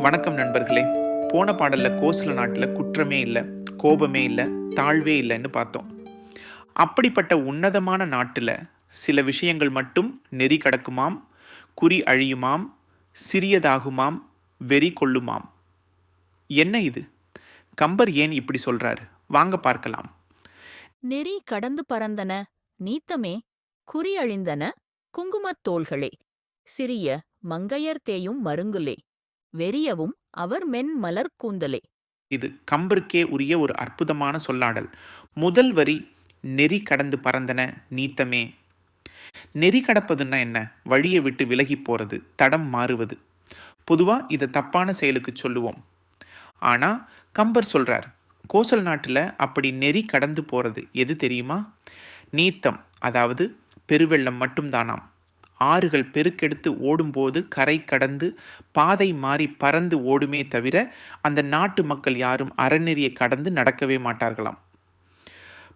வணக்கம் நண்பர்களே. போன பாடலில் கோசல நாட்டில் குற்றமே இல்லை கோபமே இல்லை தாழ்வே இல்லைன்னு பார்த்தோம். அப்படிப்பட்ட உன்னதமான நாட்டில் சில விஷயங்கள் மட்டும் நெறி கடக்குமாம் குறி அழியுமாம் சிறியதாகுமாம் வெறி கொள்ளுமாம். என்ன இது? கம்பர் ஏன் இப்படி சொல்றாரு? வாங்க பார்க்கலாம். நெறி கடந்து பறந்தன நீத்தமே குறி அழிந்தன குங்குமத் தோள்களே சிறிய மங்கையர் தேயும் மருங்குலே. வெறியவும் அவர் மென் மலர் கூந்தலே. இது கம்பருக்கே உரிய ஒரு அற்புதமான சொல்லாடல். முதல் வரி நெறி கடந்து பறந்தன நீத்தமே. நெறி கடப்பதுன்னா என்ன? வழியை விட்டு விலகி போகிறது தடம் மாறுவது. பொதுவாக இதை தப்பான செயலுக்கு சொல்லுவோம். ஆனால் கம்பர் சொல்கிறார் கோசல் நாட்டில் அப்படி நெறி கடந்து போகிறது எது தெரியுமா? நீத்தம் அதாவது பெருவெள்ளம் மட்டும்தானாம். ஆறுகள் பெருக்கெடுத்து ஓடும்போது கரை கடந்து பாதை மாறி பறந்து ஓடுமே தவிர அந்த நாட்டு மக்கள் யாரும் அறநெறியை கடந்து நடக்கவே மாட்டார்களாம்.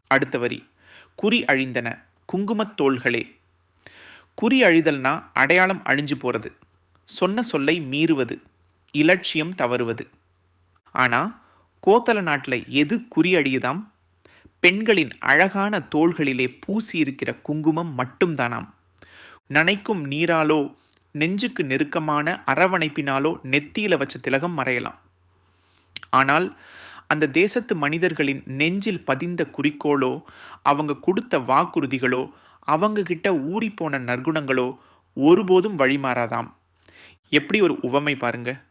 அடுத்த வரி. குறி அழிந்தன. குங்குமத் தோள்களே. குறி அழிதல்னா அடையாளம் அழிஞ்சு போகிறது சொன்ன சொல்லை மீறுவது. இலட்சியம் தவறுவது. ஆனால் கோத்தல நாட்டில் எது குறி அழியுதாம்? பெண்களின் அழகான தோள்களிலே பூசி இருக்கிற குங்குமம் மட்டும்தானாம். நனைக்கும் நீராலோ நெஞ்சுக்கு நெருக்கமான அரவணைப்பினாலோ நெத்தியில வச்ச திலகம் மறையலாம். ஆனால் அந்த தேசத்து மனிதர்களின் நெஞ்சில் பதிந்த குறிக்கோளோ அவங்க கொடுத்த வாக்குறுதிகளோ அவங்க கிட்ட ஊறிப்போன நற்குணங்களோ ஒருபோதும் வழிமாறாதாம். எப்படி ஒரு உவமை பாருங்க.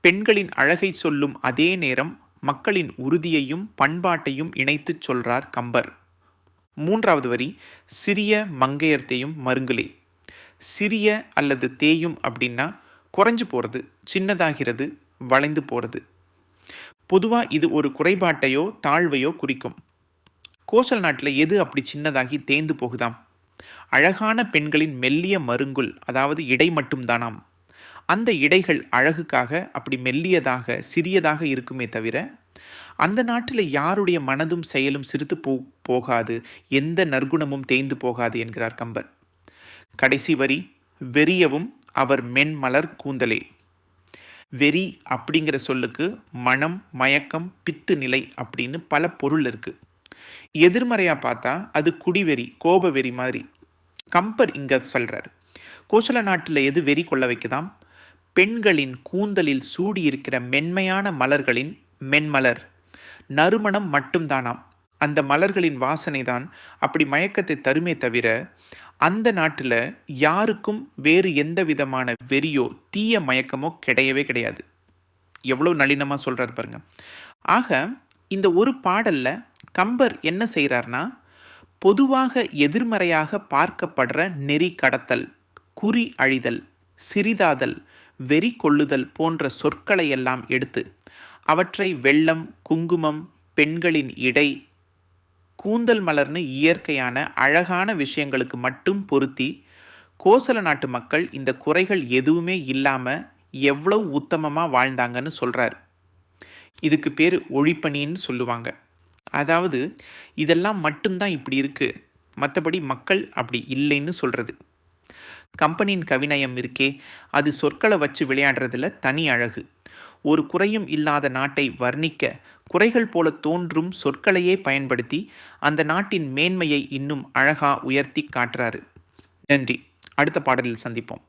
பெண்களின் அழகை சொல்லும் அதே நேரம் மக்களின் உறுதியையும் பண்பாட்டையும் இணைத்துச் சொல்றார் கம்பர். மூன்றாவது வரி சிறிய மங்கையர் தேயும் மருங்குலே சிறிய அல்லது தேயும் அப்படின்னா குறைஞ்சு போகிறது சின்னதாகிறது வளைந்து போகிறது பொதுவாக இது ஒரு குறைபாட்டையோ தாழ்வையோ குறிக்கும். கோசல் நாட்டில் எது அப்படி சின்னதாகி தேய்ந்து போகுதாம்? அழகான பெண்களின் மெல்லிய மருங்குல் அதாவது இடை மட்டும்தானாம். அந்த இடைகள் அழகுக்காக அப்படி மெல்லியதாக சிறியதாக இருக்குமே தவிர அந்த நாட்டில் யாருடைய மனதும் செயலும் சிரித்து போ போகாது? எந்த நற்குணமும் தேய்ந்து போகாது என்கிறார் கம்பர். கடைசி வரி வெறியவும் அவர் மென்மலர் கூந்தலே. வெறி அப்படிங்கிற சொல்லுக்கு மனம் மயக்கம் பித்து நிலை அப்படின்னு பல பொருள் இருக்குது எதிர்மறையாக பார்த்தா அது குடிவெறி கோப வெறி மாதிரி. கம்பர் இங்கே சொல்கிறார் கோசல நாட்டில் எது வெறி கொள்ள வைக்குதாம்? பெண்களின் கூந்தலில் சூடியிருக்கிற மென்மையான மலர்களின் மென்மலர். நறுமணம் மட்டும்தானாம். அந்த மலர்களின் வாசனை தான் அப்படி மயக்கத்தை தருமே தவிர அந்த நாட்டில் யாருக்கும் வேறு எந்த விதமான வெறியோ தீய மயக்கமோ கிடையவே கிடையாது. எவ்வளோ நளினமாக சொல்கிறார் பாருங்க. ஆக இந்த ஒரு பாடலில் கம்பர் என்ன செய்கிறார்னா பொதுவாக எதிர்மறையாக பார்க்கப்படுற நெறி கடத்தல் குறி அழிதல் சிறிதாதல் வெறி கொள்ளுதல் போன்ற சொற்களை எல்லாம் எடுத்து அவற்றை வெள்ளம் குங்குமம் பெண்களின் இடை கூந்தல் மலர்னு இயற்கையான அழகான விஷயங்களுக்கு மட்டும் பொருத்தி கோசல நாட்டு மக்கள் இந்த குறைகள் எதுவுமே இல்லாமல் எவ்வளவு உத்தமமாக வாழ்ந்தாங்கன்னு சொல்கிறார் இதுக்கு பேர் ஒழிப்பணின்னு சொல்லுவாங்க. அதாவது இதெல்லாம் மட்டும்தான் இப்படி இருக்குது மற்றபடி மக்கள் அப்படி இல்லைன்னு சொல்கிறது கம்பெனியின் கவிநயம் இருக்கே அது சொற்களை வச்சு விளையாடுறதுல தனி அழகு. ஒரு குறையும் இல்லாத நாட்டை வர்ணிக்க குறைகள் போல தோன்றும் சொற்களையே பயன்படுத்தி அந்த நாட்டின் மேன்மையை இன்னும் அழகா உயர்த்தி காட்டுறாரு. நன்றி. அடுத்த பாடலில் சந்திப்போம்.